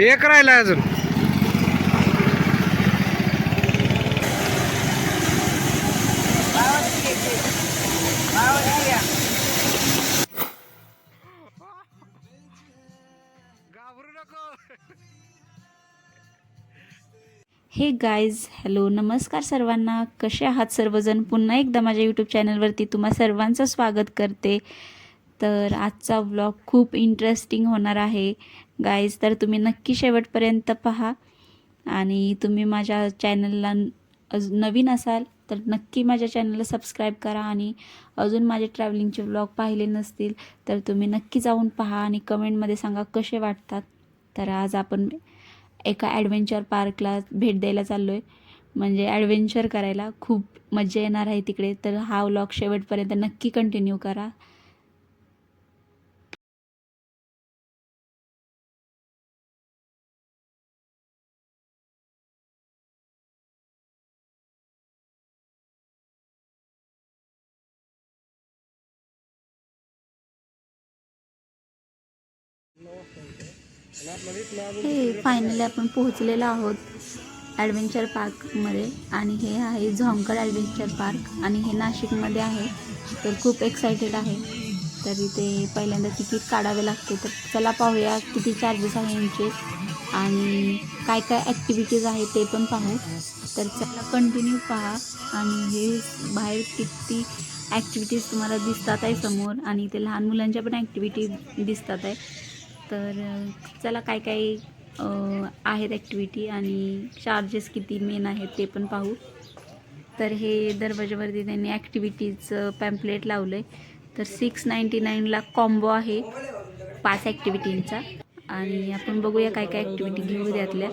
एक राहिला अजून. हे गाईज हॅलो नमस्कार सर्वांना. कसे आहात सर्वजण? पुन्हा एकदा माझ्या यूट्यूब चॅनलवरती तुम्हा सर्वांचं स्वागत करते. तर आजचा व्लॉग खूप इंटरेस्टिंग होणार आहे. गाईज तर तुम्ही नक्की शेवटपर्यंत पहा. आणि तुम्ही माझ्या चॅनलला नवीन असाल तर नक्की माझ्या चॅनलला सबस्क्राईब करा. आणि अजून माझे ट्रॅव्हलिंगचे व्लॉग पाहिले नसतील तर तुम्ही नक्की जाऊन पहा आणि कमेंटमध्ये सांगा कसे वाटतात. तर आज आपण एका ॲडव्हेंचर पार्कला भेट द्यायला चाललो आहे म्हणजे ॲडव्हेंचर करायला खूप मजा येणार आहे तिकडे. तर हा व्लॉग शेवटपर्यंत नक्की कंटिन्यू करा. फायनली आपण पोहोचलेलो आहोत ॲडव्हेंचर पार्कमध्ये आणि हे आहे झोंकड ॲडव्हेंचर पार्क आणि हे नाशिकमध्ये आहे. तर खूप एक्सायटेड आहे. तर इथे पहिल्यांदा तिकीट काढावे लागते. तर चला पाहूया किती चार्जेस आहे यांचे. आणि काय काय ॲक्टिव्हिटीज आहे ते पण पाहू. तर चला कंटिन्यू पहा. आणि हे बाहेर किती ॲक्टिव्हिटीज तुम्हाला दिसतात आहे समोर. आणि इथे लहान मुलांच्या पण ॲक्टिव्हिटी दिसतात आहे. तर चला काय काय आहेत ॲक्टिव्हिटी आणि चार्जेस किती मेन आहेत ते पण पाहू. तर हे दरवाजावरती त्यांनी ॲक्टिव्हिटीचं पॅम्पलेट लावलं आहे तर सिक्स नाईंटी नाईनला कॉम्बो आहे पाच ॲक्टिव्हिटींचा आणि आपण बघूया काय काय ॲक्टिव्हिटी घेऊ त्यातल्या.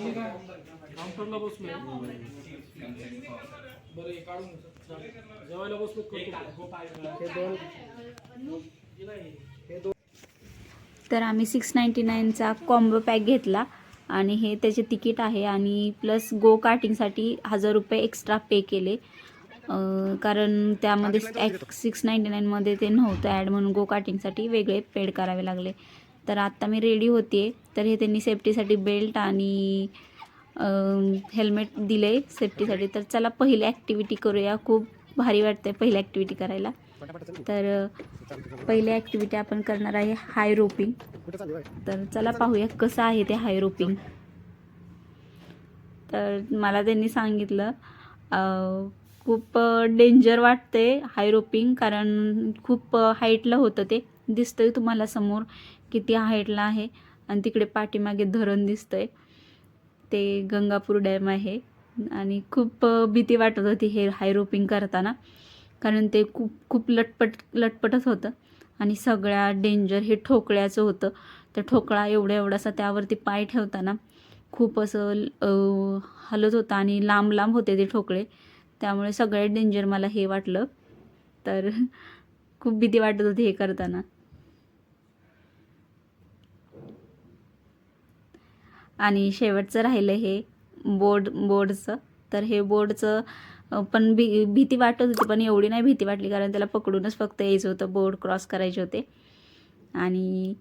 तर आम्ही सिक्स नाईंटी नाईनचा कॉम्बो पॅक घेतला. आणि हे त्याचे तिकीट आहे आणि प्लस गो कार्टिंगसाठी हजार रुपये एक्स्ट्रा पे केले. कारण त्यामध्ये सिक्स नाईंटी नाईनमध्ये ते नव्हतं ॲड म्हणून गो कार्टिंगसाठी वेगळे पेड करावे लागले. तर आत्ता मी रेडी होते. तर हे त्यांनी सेफ्टीसाठी बेल्ट आणि हेल्मेट दिले सेफ्टीसाठी तर चला पहिली ॲक्टिव्हिटी करूया. खूप भारी वाटते पहिली ॲक्टिव्हिटी करायला. तर पहिली ॲक्टिव्हिटी आपण करणार आहे हाय रोपिंग तर चला पाहूया कसं आहे ते हाय रोपिंग तर मला त्यांनी सांगितलं खूप डेंजर वाटते हाय रोपिंग कारण खूप हाईटला होतं ते. दिसतंय तुम्हाला समोर किती हाईटला आहे आणि तिकडे पाठीमागे धरण दिसतंय. ते गंगापूर डॅम आहे आणि खूप भीती वाटत होती हे हाय रोपिंग करताना. कारण ते खूप खूप लटपट लटपटच होतं. आणि सगळ्या डेंजर हे ठोकळ्याचं होतं. तर ठोकळा एवढा एवढासा त्यावरती पाय ठेवताना खूप असं हलत होतं आणि लांब लांब होते ते ठोकळे. त्यामुळे सगळ्यात डेंजर मला हे वाटलं. तर खूप भीती वाटत होती हे करताना. आणि शेवटचं राहिलं हे बोर्ड बोर्डचं तर हे बोर्डचं पण भी भीती वाटत होती पण एवढी नाही भीती वाटली कारण त्याला पकडूनच फक्त यायचं होतं बोर्ड क्रॉस करायचे होते. आणि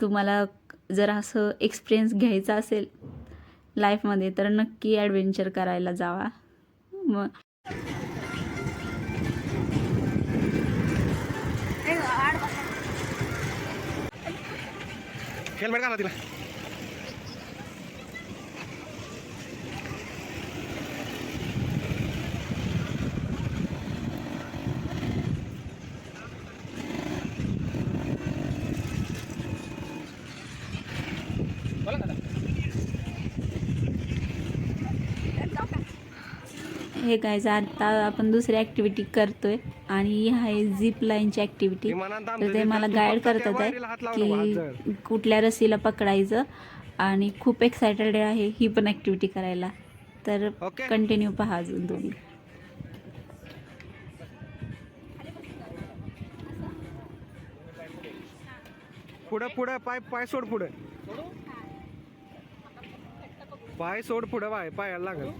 तुम्हाला जर असं एक्सपिरियन्स घ्यायचा असेल लाईफमध्ये तर नक्की ॲडव्हेंचर करायला जावा. मग तिला? हे काय आता आपण दुसरी ॲक्टिव्हिटी करतोय आणि ही आहे झिप लाईनची ॲक्टिव्हिटी विमानात तर ते मला गाईड करतात आहे की कुठल्या रस्सीला पकडायचं आणि खूप एक्सायटेड आहे ही पण ॲक्टिव्हिटी करायला. तर कंटिन्यू पहा अजून तुम्ही. पुढं पुढं पाय पाय सोड पुढं. पाय सोड पुढं पाय पायाला लागल.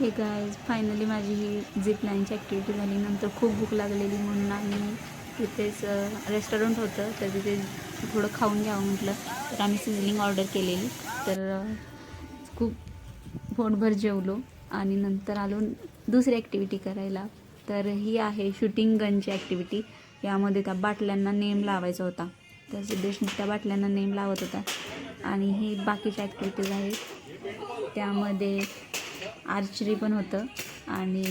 हे काय फायनली माझी ही झिप लाईनची ॲक्टिव्हिटी झाली. नंतर खूप भूक लागलेली म्हणून आम्ही तिथेच रेस्टॉरंट होतं. तर तिथे थोडं खाऊन घ्यावं म्हटलं. तर आम्ही सिझलिंग ऑर्डर केलेली. तर खूप पोटभर जेवलो. आणि नंतर आलो दुसरी ॲक्टिव्हिटी करायला. तर ही आहे शूटिंग गनची ॲक्टिव्हिटी यामध्ये त्या बाटल्यांना नेम लावायचा होता. तर सिद्धेश त्या बाटल्यांना नेम लावत होता. आणि ही बाकीच्या ॲक्टिव्हिटीज आहेत. त्यामध्ये आर्चरी पण होतं. आणि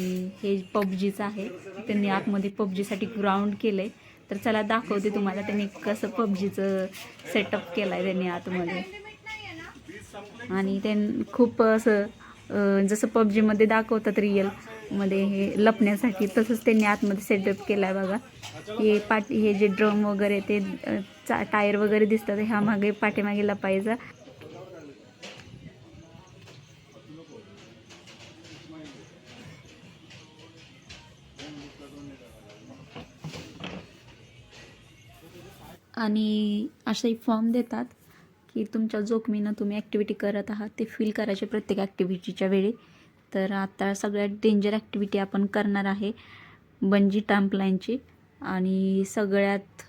हे पबजीचं आहे. त्यांनी आतमध्ये पबजीसाठी ग्राउंड केलं आहे तर चला दाखवते तुम्हाला त्यांनी कसं पबजीचं सेटअप केलं आहे त्यांनी आतमध्ये. आणि ते खूप असं जसं पबजीमध्ये दाखवतात रिअलमध्ये हे लपण्यासाठी तसंच त्यांनी आतमध्ये सेटअप केला आहे बघा. हे पाठ हे जे ड्रम वगैरे ते चा टायर वगैरे दिसतात ह्या मागे पाठीमागे लपायचा. आणि असा फॉर्म देतात की तुमच्या जोखमीनं तुम्ही ॲक्टिव्हिटी करत आहात ते फील करायचे प्रत्येक ॲक्टिव्हिटीच्या वेळी. तर आता सगळ्यात डेंजर ॲक्टिव्हिटी आपण करणार आहे बंजी टाम्पलाईनची आणि सगळ्यात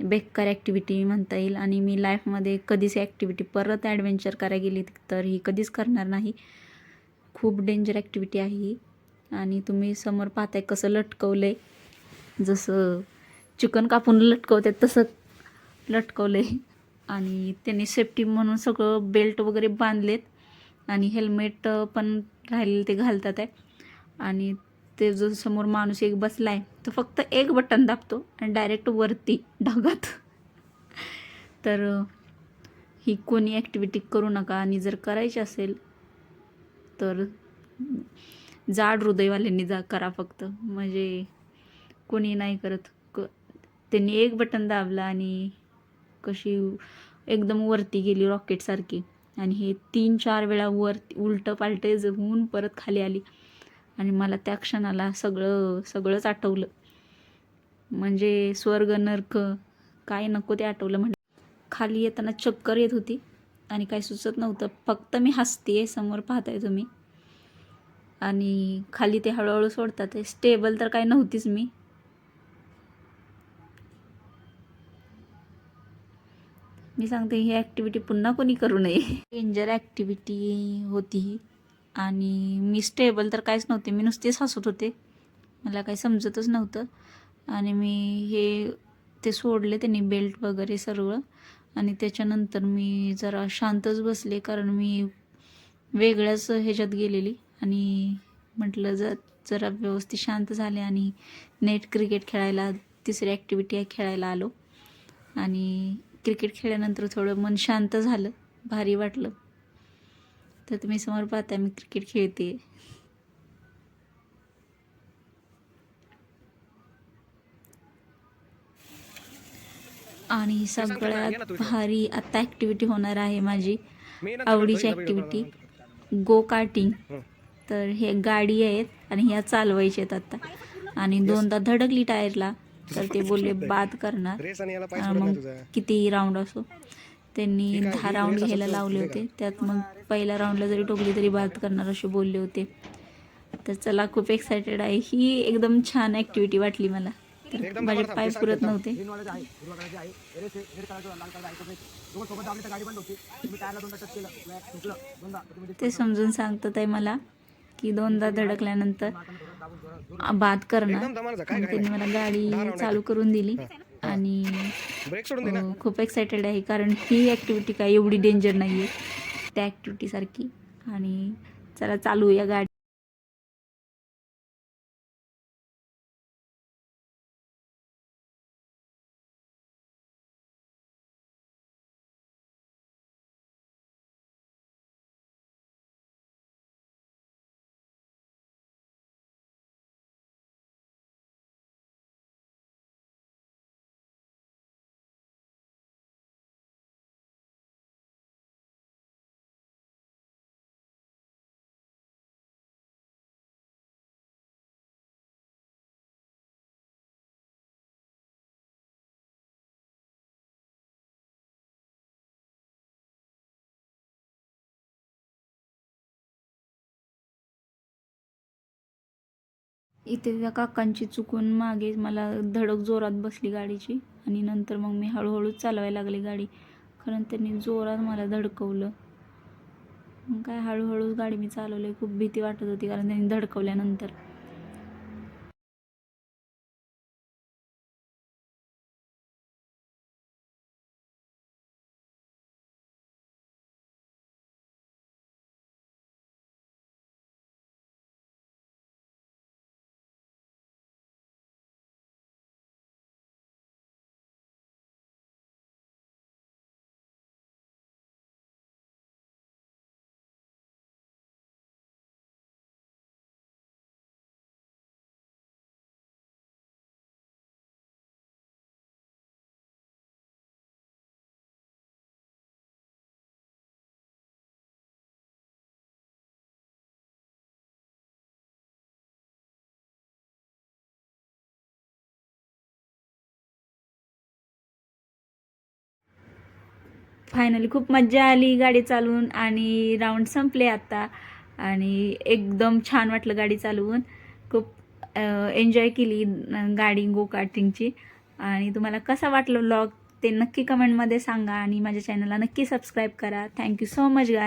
बेकार ॲक्टिव्हिटी म्हणता येईल. आणि मी लाईफमध्ये कधीच ॲक्टिव्हिटी परत ॲडव्हेंचर करायला गेली तर ही कधीच करणार नाही. खूप डेंजर ॲक्टिव्हिटी आहे ही. आणि तुम्ही समोर पाहताय कसं लटकवलं आहे जसं चिकन कापून लटकवते तसं लटकवलं. आहे आणि त्यांनी सेफ्टी म्हणून सगळं बेल्ट वगैरे बांधलेत. आणि हेल्मेट पण राहिलेले ते घालतात आहे. आणि ते जो समोर माणूस एक बसला आहे तो फक्त एक बटन दाबतो आणि डायरेक्ट वरती ढगात. तर ही कोणी ॲक्टिव्हिटी करू नका. आणि जर करायची असेल तर जाड हृदयवाल्यांनी जा करा फक्त. म्हणजे कोणी नाही करत. क त्यांनी एक बटन दाबलं आणि कशी एकदम वरती गेली रॉकेटसारखी आणि हे तीन चार वेळा वर उलटं पालटं जमून परत खाली आली. आणि मला त्या क्षणाला सगळं सगळंच आठवलं. म्हणजे स्वर्ग नर्क काय नको ते आठवलं म्हणजे खाली येताना चक्कर येत होती. आणि काही सुचत नव्हतं. फक्त मी हसते समोर पाहताय तुम्ही. आणि खाली ते हळूहळू सोडतात. स्टेबल तर काही नव्हतीच मी. मी सांगते ही ॲक्टिव्हिटी पुन्हा कोणी करू नये. डेंजर ॲक्टिव्हिटी होती ही. आणि मी स्टेबल तर काहीच नव्हते. मी नुसतेच हसत होते. मला काही समजतच नव्हतं. आणि मी हे ते सोडले त्यांनी बेल्ट वगैरे सर्व. आणि त्याच्यानंतर मी जरा शांतच बसले कारण मी वेगळ्याच ह्याच्यात गेलेली. आणि म्हटलं जर जरा व्यवस्थित शांत झाले आणि नेट क्रिकेट खेळायला तिसरी ॲक्टिव्हिटी खेळायला आलो. आणि क्रिकेट खेळल्यानंतर थोडं मन शांत झालं भारी वाटलं. तर तुम्ही समोर पाहता मी क्रिकेट खेळते. आणि सगळ्यात भारी आता ॲक्टिव्हिटी होणार आहे माझी आवडीची ॲक्टिव्हिटी गो कार्टिंग. तर हे गाडी आहेत आणि ह्या चालवायच्या आहेत आता. आणि दोनदा धडकली टायरला तर ते बोलले बाद करणार. हा, मग तुझा. किती राऊंड असो. त्यांनी दहा राऊंड घ्यायला लावले होते. त्यात मग पहिल्या राऊंडला जरी टोकली तरी बाद करणार असे बोलले होते. तर चला खूप एक्सायटेड आहे. ही एकदम छान ॲक्टिव्हिटी वाटली मला. तर माझे. पाय ते पुरत नव्हते. ते समजून सांगतात आहे मला. की दोनदा धडकल्यानंतर बाद करणार. त्यांनी मला गाडी चालू करून दिली. आणि खूप एक्सायटेड आहे कारण ही ॲक्टिव्हिटी काय एवढी डेंजर नाही आहे त्या ॲक्टिव्हिटीसारखी आणि चला चालू या गाडी. इथे त्या काकांची चुकून मागे मला धडक जोरात बसली गाडीची आणि नंतर मग मी हळूहळू चालवायला लागली गाडी. कारण त्यांनी जोरात मला धडकवलं. मग काय हळूहळू गाडी मी चालवली. खूप भीती वाटत होती कारण त्यांनी धडकवल्यानंतर. फायनली खूप मज्जा आली गाडी चालवून आणि राऊंड संपले आता. आणि एकदम छान वाटलं गाडी चालवून. खूप एन्जॉय केली गाडी गो कार्टिंगची आणि तुम्हाला कसा वाटलं व्लॉग ते नक्की कमेंटमध्ये सांगा आणि माझ्या चॅनलला नक्की सबस्क्राईब करा. थँक्यू सो मच गा